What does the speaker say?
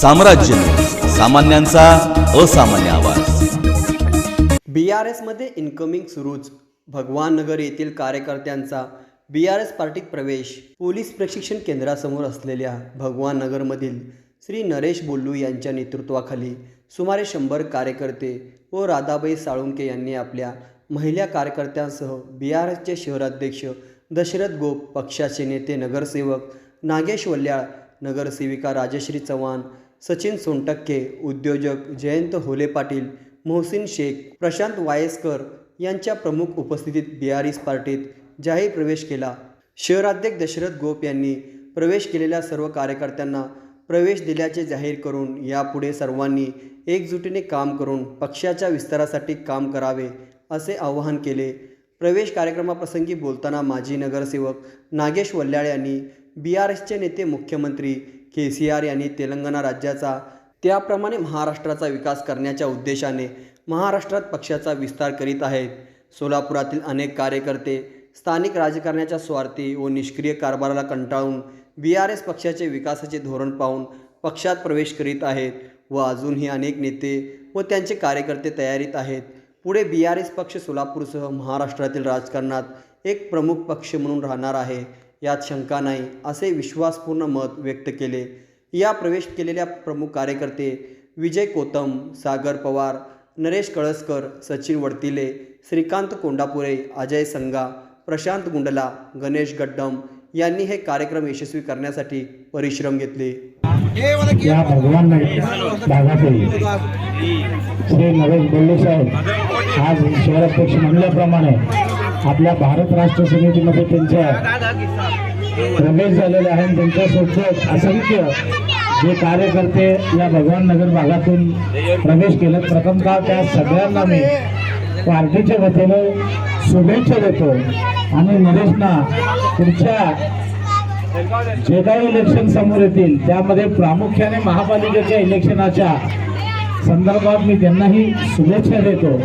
साम्राज्य. सामान्यांचा असामान्य आवाज. बी आर एसमध्ये इन्कमिंग सुरूच. भगवान नगर येथील कार्यकर्त्यांचा बी आर एस पार्टीत प्रवेश पोलीस प्रशिक्षण केंद्रासमोर असलेल्या भगवान नगरमधील श्री नरेश बोल्लू यांच्या नेतृत्वाखाली सुमारे शंभर कार्यकर्ते व राधाबाई साळुंके यांनी आपल्या महिला कार्यकर्त्यांसह बी आर एसचे शहराध्यक्ष दशरथ गोप पक्षाचे नेते नगरसेवक नागेश वल्याळ नगरसेविका राजश्री चव्हाण सचिन सोनटक्के उद्योजक जयंत होले पाटील मोहसिन शेख प्रशांत वायसकर यांच्या प्रमुख उपस्थितीत बिहारीस पार्टीत जाहीर प्रवेश केला. शहराध्यक्ष दशरथ गोप यांनी प्रवेश केलेल्या सर्व कार्यकर्त्यांना प्रवेश दिल्याचे जाहीर करून यापुढे सर्वांनी एकजुटीने काम करून पक्षाच्या विस्तारासाठी काम करावे असे आवाहन केले. प्रवेश कार्यक्रमाप्रसंगी बोलताना माजी नगरसेवक नागेश वल्ल्याळ यांनी बी आर एसचे नेते मुख्यमंत्री के सी आर यांनी तेलंगणा राज्याचा त्याप्रमाणे महाराष्ट्राचा विकास करण्याच्या उद्देशाने महाराष्ट्रात पक्षाचा विस्तार करीत आहेत. सोलापुरातील अनेक कार्यकर्ते स्थानिक राजकारण्याच्या स्वार्थी व निष्क्रिय कारभाराला कंटाळून बी आर एस पक्षाचे विकासाचे धोरण पाहून पक्षात प्रवेश करीत आहेत व अजूनही अनेक नेते व त्यांचे कार्यकर्ते तयारीत आहेत. पुढे बी आर एस पक्ष सोलापूरसह महाराष्ट्रातील राजकारणात एक प्रमुख पक्ष म्हणून राहणार आहे. यात शंका नाही असे विश्वासपूर्ण मत व्यक्त केले. या प्रवेश केलेल्या प्रमुख कार्यकर्ते विजय कोतम सागर पवार नरेश कळसकर सचिन वडतिले श्रीकांत कोंडापुरे अजय संगा प्रशांत गुंडला गणेश गड्डम यांनी हे कार्यक्रम यशस्वी करण्यासाठी परिश्रम घेतले. या भगवान श्री नरेश बोल्ले साहेब आज शहराध्यक्ष म्हणल्याप्रमाणे आपल्या भारत राष्ट्र समितीमध्ये त्यांच्या प्रवेश झालेले आहे आणि त्यांच्यासोबत असंख्य जे कार्यकर्ते या भगवान नगर भागातून प्रवेश केले प्रथमतः त्या सगळ्यांना मी पार्टीच्या वतीनं शुभेच्छा देतो. आणि नरेशना पुढच्या जे काही इलेक्शन समोर येतील त्यामध्ये प्रामुख्याने महापालिकेच्या इलेक्शनाच्या संदर्भात मी त्यांनाही शुभेच्छा देतो.